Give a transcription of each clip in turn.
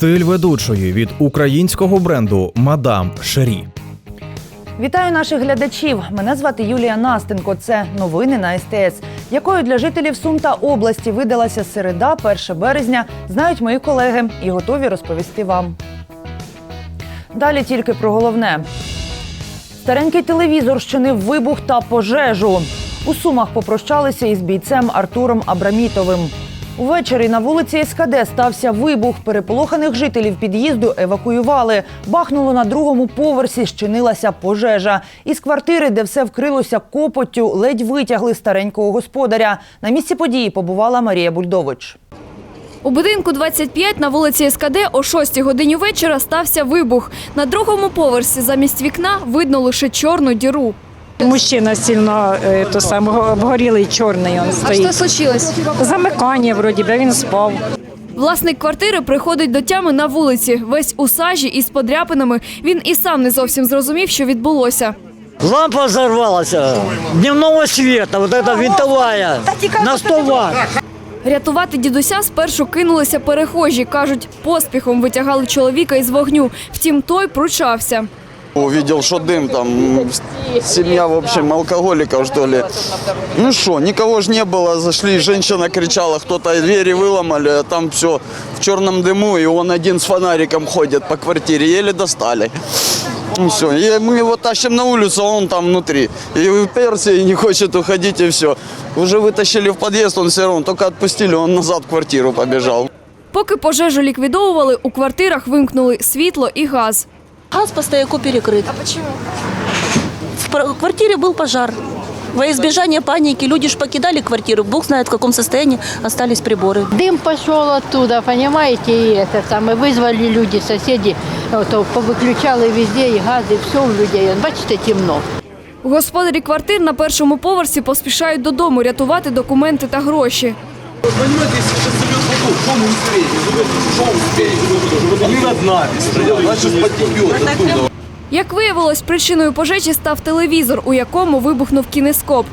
Стиль ведучої від українського бренду Мадам Шері. Вітаю наших глядачів. Мене звати Юлія Настенко. Це новини на СТС, якою для жителів Сум та області видалася середа, 1 березня. Знають мої колеги і готові розповісти вам. Далі тільки про головне. Старенький телевізор щинив вибух та пожежу. У Сумах попрощалися із бійцем Артуром Абрамітовим. Увечері на вулиці СКД стався вибух. Переполоханих жителів під'їзду евакуювали. Бахнуло на другому поверсі, щинилася пожежа. Із квартири, де все вкрилося копоттю, ледь витягли старенького господаря. На місці події побувала Марія Бульдович. У будинку 25 на вулиці СКД о 6 годині вечора стався вибух. На другому поверсі замість вікна видно лише чорну діру. Мужчина сильно е, то саме обгорілий чорний він стоїть. случилось? Замикання вроді би він спав. Власник квартири приходить до тями на вулиці. Весь у сажі і з подряпинами. Він і сам не зовсім зрозумів, що відбулося. Лампа взорвалась дневного света, вот эта винтовая, на 100 ватт. Рятувати дідуся спершу кинулися перехожі. Кажуть, поспіхом витягали чоловіка із вогню. Втім, той пручався. Увидел, что дым там, семья, в общем, алкоголиков, что ли. Ну что, никого же не было, зашли, женщина кричала, кто-то двери выломали, а там все в черном дыму, и он один с фонариком ходит по квартире, еле достали. Ну все, и мы его тащим на улицу, а он там внутри. И уперся, и не хочет уходить, и все. Уже вытащили в подъезд, он все равно, только отпустили, он назад в квартиру побежал. Поки пожежу ліквідовували, у квартирах вимкнули світло і газ. Газ по стояку перекрыт. А почему? В пр- квартире был пожар. Во избежание паники люди ж покидали квартиру. Бог знает, в каком состоянии остались приборы. Дым пошел оттуда, понимаете, и это самое, вызвали люди, соседи, то повыключали везде и газ, и все у людей. Вот Бачите, темно. Господарі квартир на першому поверсі поспішають додому рятувати документи та гроші. Понимаете, зальет воду, что мы успеем? Что успеем? Мир значит потекет оттуда. Як виявилось, причиною пожежі став телевізор, у якому вибухнув кінескоп.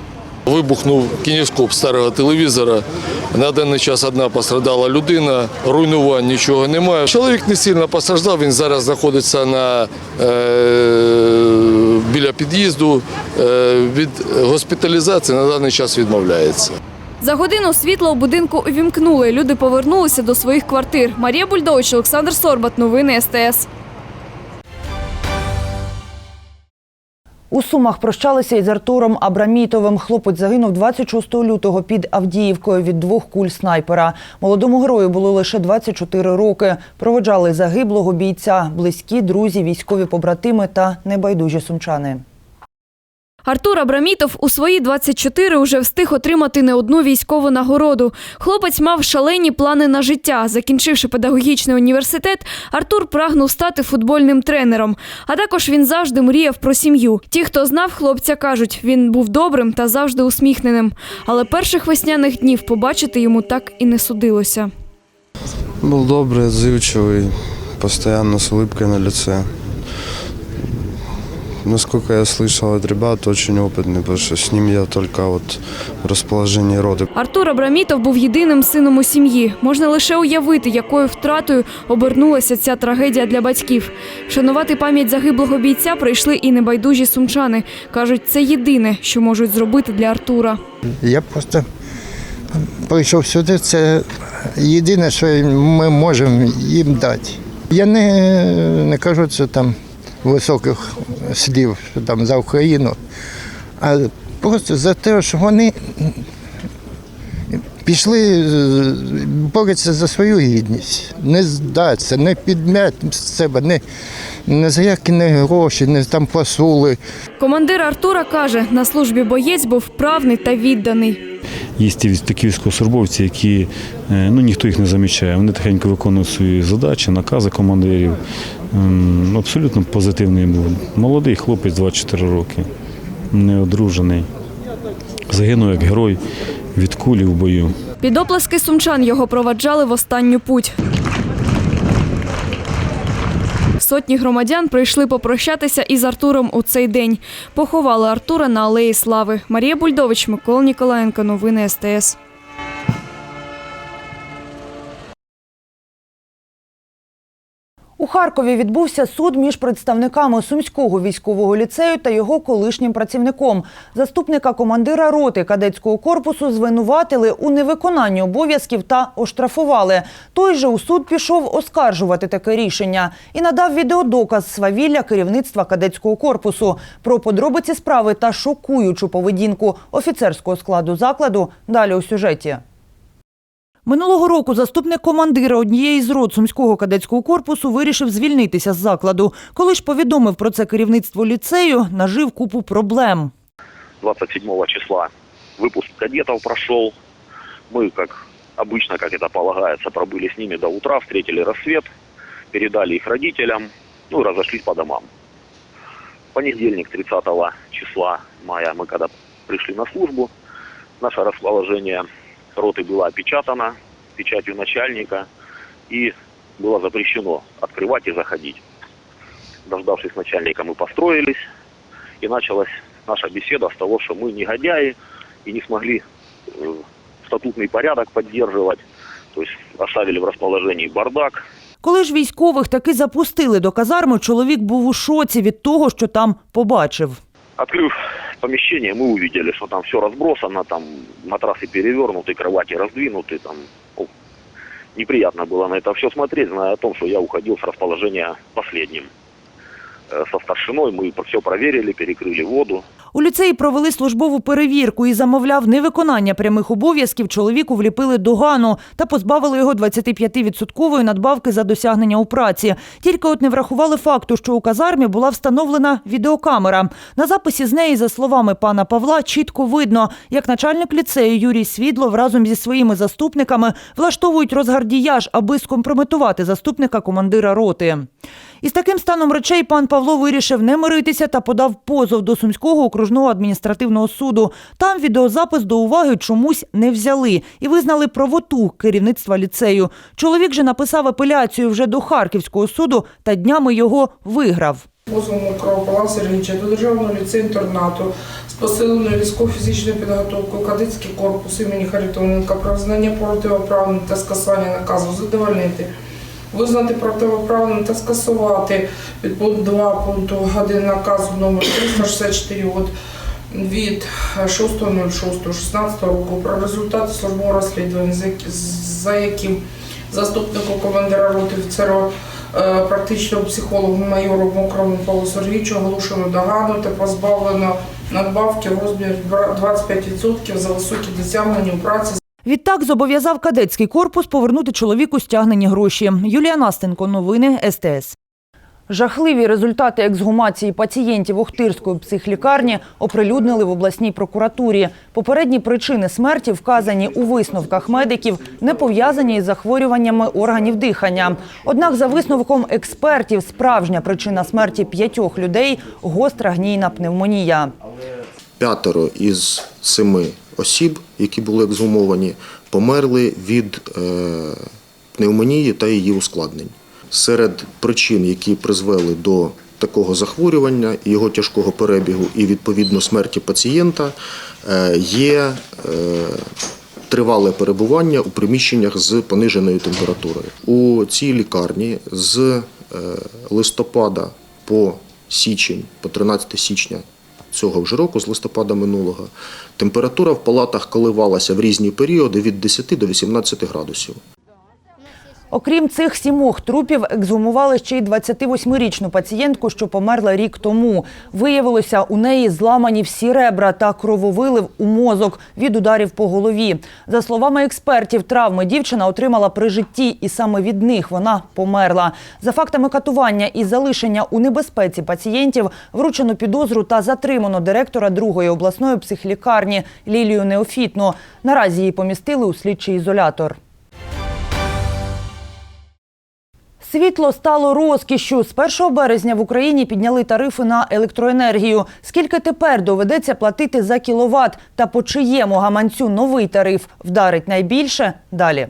Вибухнув кінескоп старого телевізора. На даний час одна пострадала людина, руйнувань нічого немає. Чоловік не сильно постраждав, він зараз знаходиться на, е, біля під'їзду. Е, від госпіталізації на даний час відмовляється. За годину світло у будинку увімкнули. Люди повернулися до своїх квартир. Марія Бульдович, Олександр Сорбат. Новини СТС. У Сумах прощалися із Артуром Абрамітовим. Хлопець загинув 26 лютого під Авдіївкою від двох куль снайпера. Молодому герою було лише 24 роки. Проводжали загиблого бійця, близькі, друзі, військові побратими та небайдужі сумчани. Артур Абрамітов у свої 24 уже встиг отримати не одну військову нагороду. Хлопець мав шалені плани на життя. Закінчивши педагогічний університет, Артур прагнув стати футбольним тренером. А також він завжди мріяв про сім'ю. Ті, хто знав хлопця, кажуть, він був добрим та завжди усміхненим. Але перших весняних днів побачити йому так і не судилося. Был добрый, отзывчивый, постоянно с улыбкой на лице. Насколько я слышал от ребят, очень опытный, потому что с ним я только вот в расположении рода. Артур Абрамітов був єдиним сином у сім'ї. Можна лише уявити, якою втратою обернулася ця трагедія для батьків. Шанувати пам'ять загиблого бійця прийшли і небайдужі сумчани. Кажуть, це єдине, що можуть зробити для Артура. Я просто прийшов сюди, це єдине, що ми можемо їм дати. Я не, не кажу це там високих слів там за Україну, а просто за те, що вони пішли боротися за свою гідність, не здатися, не підмяти себе, не, не за які не гроші, не там посули. Командир Артура каже, на службі боєць був вправний та відданий. Є такі військовослужбовці, які е, ну ніхто їх не замічає. Вони тихенько виконують свої задачі, накази командирів. Ем, Абсолютно позитивний був. Молодий хлопець, 24 роки, неодружений. Загинув як герой від кулі в бою. Під оплески сумчан його проваджали в останню путь. Сотні громадян прийшли попрощатися із Артуром у цей день. Поховали Артура на алеї Слави. Марія Бульдович, Микола Ніколаєнко. Новини СТС. У Харкові відбувся суд між представниками Сумського військового ліцею та його колишнім працівником. Заступника командира роти кадетського корпусу звинуватили у невиконанні обов'язків та оштрафували. Той же у суд пішов оскаржувати таке рішення і надав відеодоказ свавілля керівництва кадетського корпусу. Про подробиці справи та шокуючу поведінку офіцерського складу закладу далі у сюжеті. Минулого року заступник командира однієї з рот Сумського кадетського корпусу вирішив звільнитися з закладу. Коли ж повідомив про це керівництво ліцею, нажив купу проблем. 27 числа выпуск кадетов прошел. Мы, как обычно, как это полагается, пробыли с ними до утра, встретили рассвет, передали их родителям, ну и разошлись по домам. В понедельник, 30 числа мая, мы когда пришли на службу, наше расположение роты было опечатано печатью начальника и было запрещено открывать и заходить. Дождавшись начальника, мы построились, и началась наша беседа с того, что мы негодяи и не смогли э, статутный порядок поддерживать, то есть оставили в расположении бардак, Коли ж військових таки запустили до казарми, чоловік був у шоці від того, що там побачив. Открыв помещение, мы увидели, что там все разбросано, там матрасы перевернуты, кровати раздвинуты, там ну, неприятно было на это все смотреть, зная о том, что я уходил с расположения последним. Э, Со старшиной мы все проверили, перекрыли воду. У ліцеї провели службову перевірку і замовляв невиконання прямих обов'язків. Чоловіку вліпили догану та позбавили його 25-відсоткової надбавки за досягнення у праці. Тільки от не врахували факту, що у казармі була встановлена відеокамера. На записі з неї, за словами пана Павла, чітко видно, як начальник ліцею Юрій Свідлов разом зі своїми заступниками влаштовують розгардіяж, аби скомпрометувати заступника командира роти. Із таким станом речей пан Павло вирішив не миритися та подав позов до Сумського окружного адміністративного суду. Там відеозапис до уваги чомусь не взяли і визнали правоту керівництва ліцею. Чоловік же написав апеляцію вже до Харківського суду та днями його виграв. Позовом Мокрого Павла Сергійовича до Державного ліцею інтернату з посиленою військово-фізичною підготовкою кадетський корпус імені Харитоненка про визнання противоправним та скасування наказу задовольнити, визнати противоправним та скасувати підпункт 2 пункту 1 наказу номер 364 от від 6.06.16 року про результати службового розслідування, за яким заступнику командира роти офіцеру е, практичному психологу майору Мокрому Павлу Сергійовичу оголошено догану та позбавлено надбавки в розмірі 25% за високі досягнення у праці Відтак зобов'язав кадетський корпус повернути чоловіку стягнені гроші. Юлія Настенко, новини СТС. Жахливі результати ексгумації пацієнтів Охтирської психлікарні оприлюднили в обласній прокуратурі. Попередні причини смерті вказані у висновках медиків, не пов'язані із захворюваннями органів дихання. Однак, за висновком експертів, справжня причина смерті п'ятьох людей гостра гнійна пневмонія. П'ятеро із семи осіб, які були ексгумовані, померли від е, пневмонії та її ускладнень. Серед причин, які призвели до такого захворювання, його тяжкого перебігу і відповідно смерті пацієнта, е, є е, тривале перебування у приміщеннях з пониженою температурою. У цій лікарні з листопада по січень, по 13 січня цього вже року, з листопада минулого, температура в палатах коливалася в різні періоди від 10 до 18 градусів. Окрім цих сімох трупів, ексгумували ще й 28-річну пацієнтку, що померла рік тому. Виявилося, у неї зламані всі ребра та крововилив у мозок від ударів по голові. За словами експертів, травми дівчина отримала при житті, і саме від них вона померла. За фактами катування і залишення у небезпеці пацієнтів вручено підозру та затримано директора другої обласної психлікарні Лілію Неофітну. Наразі її помістили у слідчий ізолятор. Світло стало розкішшю. З 1 березня в Україні підняли тарифи на електроенергію. Скільки тепер доведеться платити за кіловат та по чиєму гаманцю новий тариф вдарить найбільше? Далі.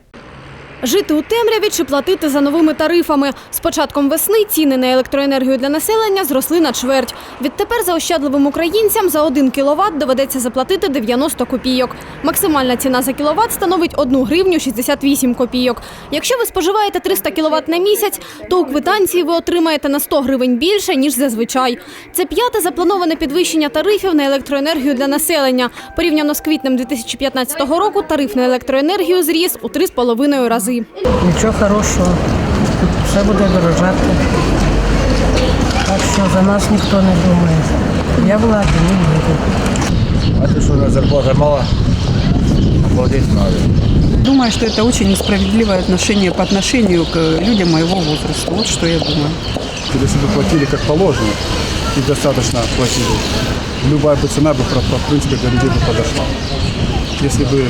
Жити у темряві чи платити за новими тарифами. З початком весни ціни на електроенергію для населення зросли на чверть. Відтепер заощадливим українцям за 1 кіловат доведеться заплатити 90 копійок. Максимальна ціна за кіловат становить 1 гривню 68 копійок. Якщо ви споживаєте 300 кіловат на місяць, то у квитанції ви отримаєте на 100 гривень більше, ніж зазвичай. Це п'яте заплановане підвищення тарифів на електроенергію для населення. Порівняно з квітнем 2015 року тариф на електроенергію зріс у 3,5 рази. Нічого хорошого. Все буде дорожати. Так що за нас ніхто не думає. Я влади не буду. А ты что, на зарплата мало? Платить надо. Думаю, что это очень несправедливое отношение по отношению к людям моего возраста. Вот что я думаю. Если бы платили как положено и достаточно платили, любая бы цена бы, про- в принципе, для людей бы подошла. Если бы,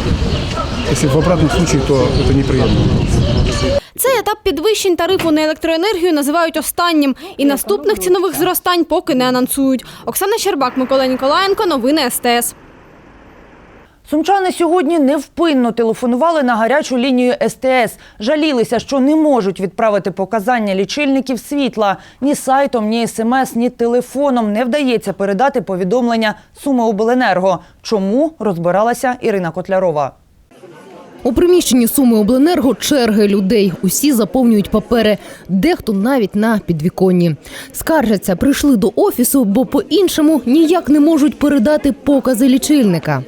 если в обратном случае, то это неприемлемо. Цей етап підвищень тарифу на електроенергію називають останнім, і наступних цінових зростань поки не анонсують. Оксана Щербак, Микола Ніколаєнко, новини СТС. Сумчани сьогодні невпинно телефонували на гарячу лінію СТС. Жалілися, що не можуть відправити показання лічильників світла. Ні сайтом, ні смс, ні телефоном не вдається передати повідомлення Суми Обленерго. Чому розбиралася Ірина Котлярова. У приміщенні Суми Обленерго черги людей. Усі заповнюють папери, дехто навіть на підвіконні. Скаржаться, прийшли до офісу, бо по-іншому ніяк не можуть передати покази лічильника.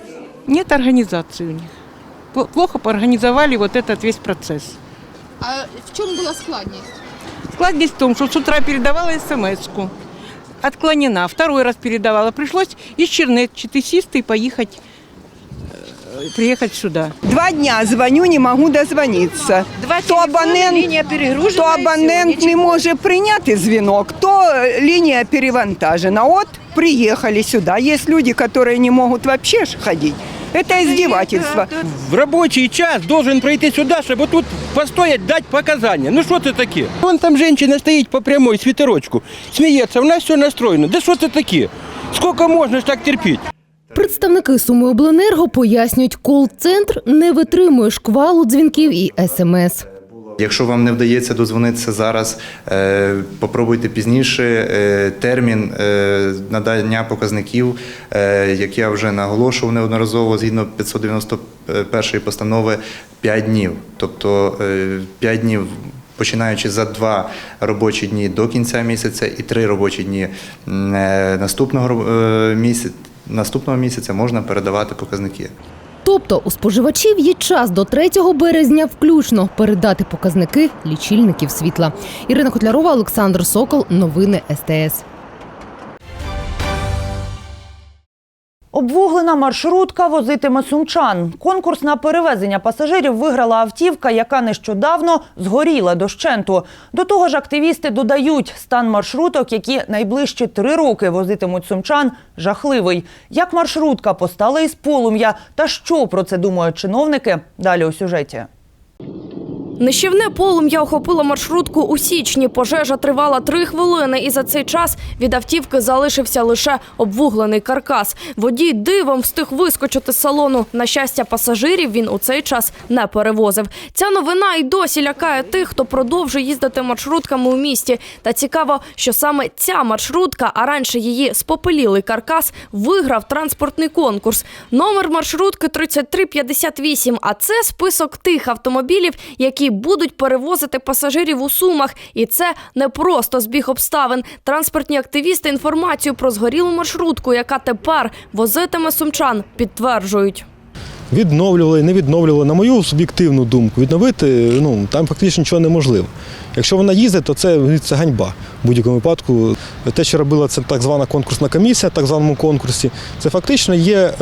Нет организации у них. Пл- Плохо организовали вот этот весь процесс. А в чому була складність? Складность в том, что с утра передавала смс-ку. Отклонена. Второй раз передавала. Пришлось из Чернетчаты сесть и поехать, э, приехать сюда. Два дня звоню, не можу дозвонитися. то абонент, то абонент не може прийняти дзвінок, то е, лінія перевантажена. От приїхали сюди. Є люди, які не можуть взагалі ходити. Это издевательство. В рабочий час должен пройти сюда, чтобы тут постоять, дать показания. Ну что это такие? Вон там женщина стоит по прямой свитерочку, смеется, у нас все настроено. Да что это такие? Сколько можно ж так терпеть? Представники Суми Обленерго пояснюють, кол-центр не витримує шквалу дзвінків і смс. Якщо вам не вдається дозвонитися зараз, е, попробуйте пізніше е, термін е, надання показників, як я вже наголошував неодноразово, згідно 591 постанови 5 днів. Тобто 5 днів. Починаючи за два робочі дні до кінця місяця і три робочі дні наступного місяця, наступного місяця можна передавати показники. Тобто у споживачів є час до 3 березня включно передати показники лічильників світла. Ірина Котлярова, Олександр Сокол. Новини СТС. Обвуглена маршрутка возитиме сумчан. Конкурс на перевезення пасажирів виграла автівка, яка нещодавно згоріла дощенту. До того ж, активісти додають, стан маршруток, які найближчі три роки возитимуть сумчан, жахливий. Як маршрутка постала із полум'я та що про це думають чиновники? Далі у сюжеті. Нищівне полум'я охопило маршрутку у січні. Пожежа тривала три хвилини, і за цей час від автівки залишився лише обвуглений каркас. Водій дивом встиг вискочити з салону. На щастя, пасажирів він у цей час не перевозив. Ця новина й досі лякає тих, хто продовжує їздити маршрутками у місті. Та цікаво, що саме ця маршрутка, а раніше її спопелілий каркас, виграв транспортний конкурс. Номер маршрутки 3358, а це список тих автомобілів, які будуть перевозити пасажирів у Сумах. І це не просто збіг обставин. Транспортні активісти інформацію про згорілу маршрутку, яка тепер возитиме сумчан, підтверджують. відновлювали, не відновлювали. На мою суб'єктивну думку, відновити ну там фактично нічого неможливо. Якщо вона їздить, то це, це ганьба в будь-якому випадку. Те, що робила це так звана конкурсна комісія, так званому конкурсі, це фактично є е,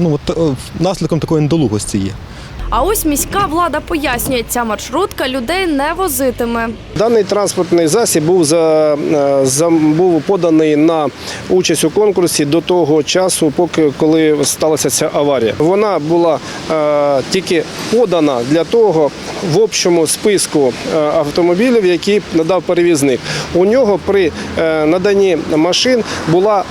ну, е, наслідком такої недолугості є. А ось міська влада пояснює, ця маршрутка людей не возитиме. Даний транспортний засіб був за, е, за був поданий на участь у конкурсі до того часу, поки коли сталася ця аварія. Вона була е, тільки подана для того в общому списку е, автомобілів, які надав перевізник. У нього при е, наданні машин була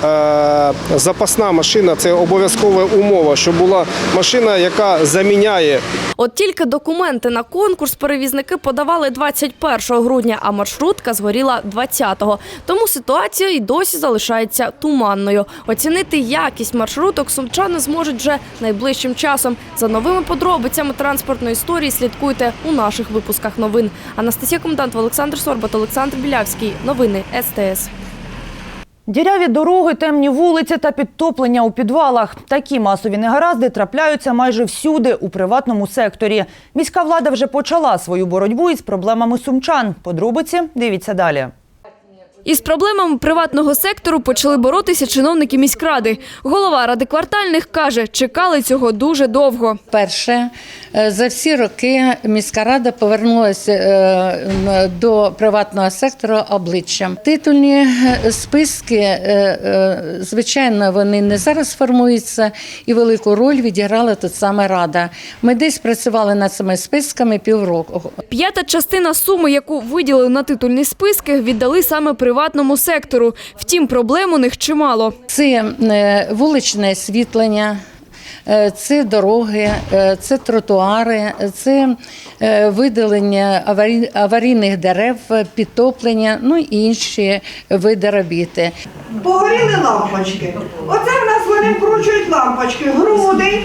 е, запасна машина. Це обов'язкова умова, що була машина, яка заміняє От тільки документи на конкурс перевізники подавали 21 грудня, а маршрутка згоріла 20-го. Тому ситуація і досі залишається туманною. Оцінити якість маршруток сумчани зможуть вже найближчим часом. За новими подробицями транспортної історії слідкуйте у наших випусках новин. Анастасія Комендант, Олександр Сорбат, Олександр Білявський. Новини СТС. Діряві дороги, темні вулиці та підтоплення у підвалах. Такі масові негаразди трапляються майже всюди у приватному секторі. Міська влада вже почала свою боротьбу із проблемами сумчан. Подробиці дивіться далі. Із проблемами приватного сектору почали боротися чиновники міськради. Голова ради квартальних каже, чекали цього дуже довго. Перше, е, за всі роки міська рада повернулася е, до приватного сектору обличчям. Титульні е, списки, звичайно, вони не зараз формуються, і велику роль відіграла тут саме рада. Ми десь працювали над цими списками півроку. П'ята частина суми, яку виділили на титульні списки, віддали саме приватному сектору. Втім, проблем у них чимало. Це е, вуличне освітлення. е, Це дороги, е, це тротуари, це видалення аварійних дерев, підтоплення, ну і інші види робіти. Погоріли лампочки. Оце в нас вони вкручують лампочки. Грудень,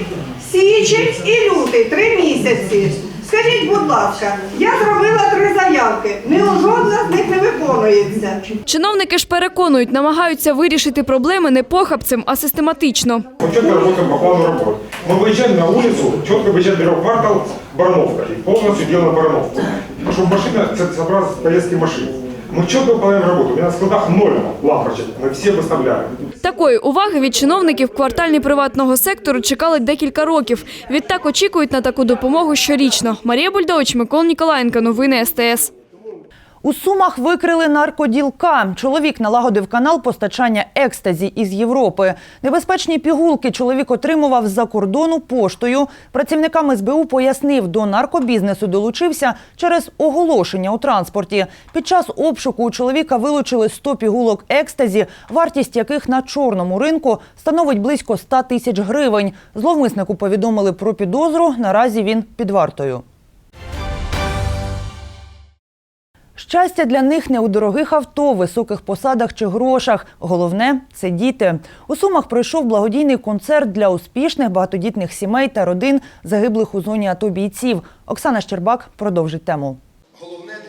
січень і лютий. Три місяці. Скажіть, будь ласка, я зробила три заявки. Ні жодна з них не виконується. Чиновники ж переконують, намагаються вирішити проблеми не похабцем, а систематично. Мы четко работаем по плану работы. Мы выезжаем на улицу, четко выезжаем первый квартал, Барановка, и полностью делаем Барановку. Чтобы машина, целесообразность поездки машин. Мы четко выполняем работу. У меня на складах ноль лампочек, мы все выставляем. Такої уваги від чиновників квартальні приватного сектору чекали декілька років. Відтак очікують на таку допомогу щорічно. Марія Бульдович, Микола Ніколаєнко. Новини СТС. У Сумах викрили наркоділка. Чоловік налагодив канал постачання екстазі із Європи. Небезпечні пігулки чоловік отримував з-за кордону поштою. Працівникам СБУ пояснив, до наркобізнесу долучився через оголошення у транспорті. Під час обшуку у чоловіка вилучили 100 пігулок екстазі, вартість яких на чорному ринку становить близько 100 тисяч гривень. Зловмиснику повідомили про підозру. Наразі він під вартою. Щастя для них не у дорогих авто, високих посадах чи грошах. Головне це діти. У Сумах пройшов благодійний концерт для успішних багатодітних сімей та родин загиблих у зоні АТО бійців. Оксана Щербак продовжить тему.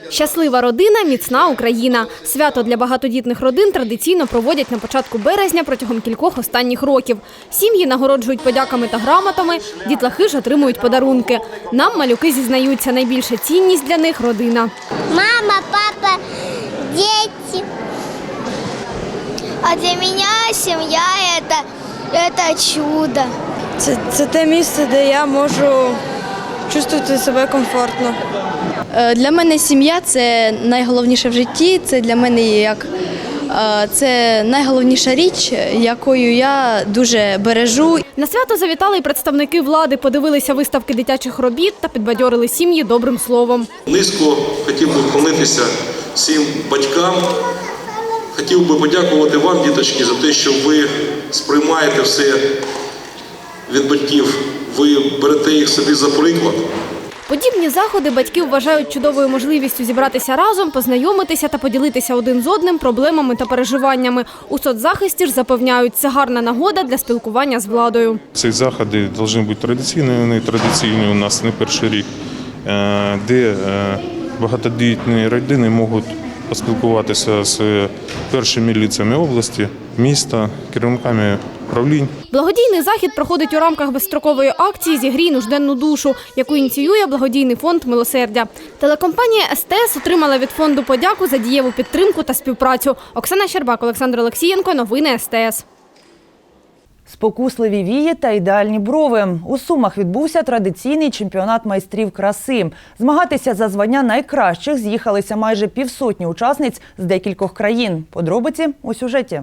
Щаслива родина, міцна Україна. Свято для багатодітних родин традиційно проводять на початку березня протягом кількох останніх років. Сім'ї нагороджують подяками та грамотами, дітлахи ж отримують подарунки. Нам малюки зізнаються, найбільша цінність для них родина. Мама, папа, дети. А для семья это, это чудо. Це, це те місце, де я можу чувствувати себе комфортно. Е, Для мене сім'я це найголовніше в житті. Це для мене як е, це найголовніша річ, якою я дуже бережу. На свято завітали й представники влади, подивилися виставки дитячих робіт та підбадьорили сім'ї добрим словом. Низько хотів би вклонитися всім батькам. Хотів би подякувати вам, діточки, за те, що ви сприймаєте все від батьків. Ви берете їх собі за приклад. Подібні заходи батьки вважають чудовою можливістю зібратися разом, познайомитися та поділитися один з одним проблемами та переживаннями. У соцзахисті ж запевняють, це гарна нагода для спілкування з владою. Ці заходи повинні бути традиційними, вони традиційні у нас не перший рік, е, де е, багатодітні родини можуть поспілкуватися з першими ліцями області, міста, керівниками правлінь. Благодійний захід проходить у рамках безстрокової акції «Зігрій нужденну душу», яку ініціює благодійний фонд «Милосердя». Телекомпанія СТС отримала від фонду подяку за дієву підтримку та співпрацю. Оксана Щербак, Олександр Олексієнко. Новини СТС. Спокусливі вії та ідеальні брови. У Сумах відбувся традиційний чемпіонат майстрів краси. Змагатися за звання найкращих з'їхалися майже півсотні учасниць з декількох країн. Подробиці у сюжеті.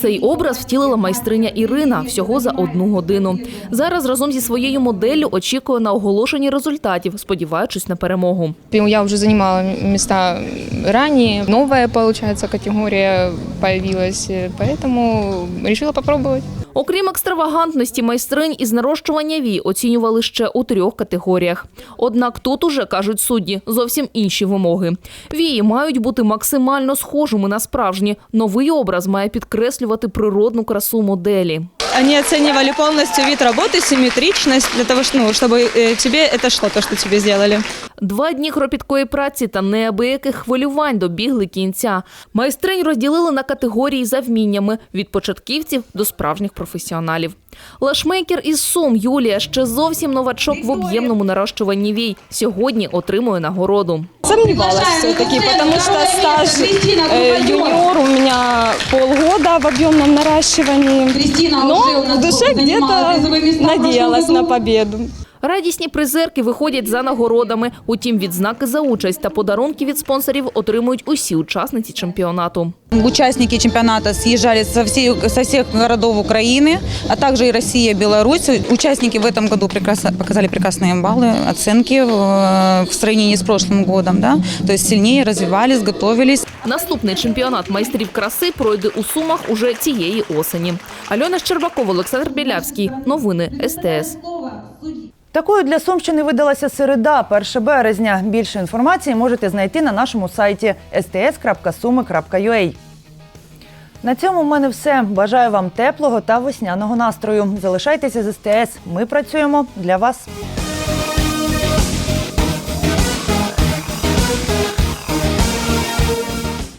Цей образ втілила майстриня Ірина всього за одну годину. Зараз разом зі своєю моделлю очікує на оголошення результатів, сподіваючись на перемогу. Я вже займала міста рані, нова виходить, категорія з'явилася, поэтому вирішила попробовать. Окрім екстравагантності, майстринь із нарощування вій оцінювали ще у трьох категоріях. Однак тут уже кажуть судді зовсім інші вимоги. Вії мають бути максимально схожими на справжні. Новий образ має підкреслювати природну красу моделі. Они оценивали полностью вид работы, симметричность, для того, что, ну, чтобы э, тебе это шло, то, что тебе сделали. Два дні кропіткої праці та неабияких хвилювань добігли кінця. Майстринь розділили на категорії за вміннями від початківців до справжніх професіоналів. Лашмейкер із Сум Юлія ще зовсім новачок в об'ємному нарощуванні вій. Сьогодні отримує нагороду. Сомневалась все-таки, потому что стаж э, юниор у меня полгода в объемном наращивании. Но в душе где-то надеялась на победу. Радісні призерки виходять за нагородами. Утім, відзнаки за участь та подарунки від спонсорів отримують усі учасниці чемпіонату. Участники чемпионата съезжали со, всей, со всех городов Украины, а также и Россия, Беларусь. Участники в этом году прекрасно, показали прекрасные баллы, оценки в, в сравнении с прошлым годом. Да? То есть сильнее развивались, готовились. Наступний чемпіонат майстрів краси пройде у Сумах уже цієї осені. Альона Щербакова, Олександр Білявський. Новини СТС. Такою для Сумщини видалася середа, 1 березня. Більше інформації можете знайти на нашому сайті sts.sumi.ua. На цьому в мене все. Бажаю вам теплого та весняного настрою. Залишайтеся з СТС. Ми працюємо для вас.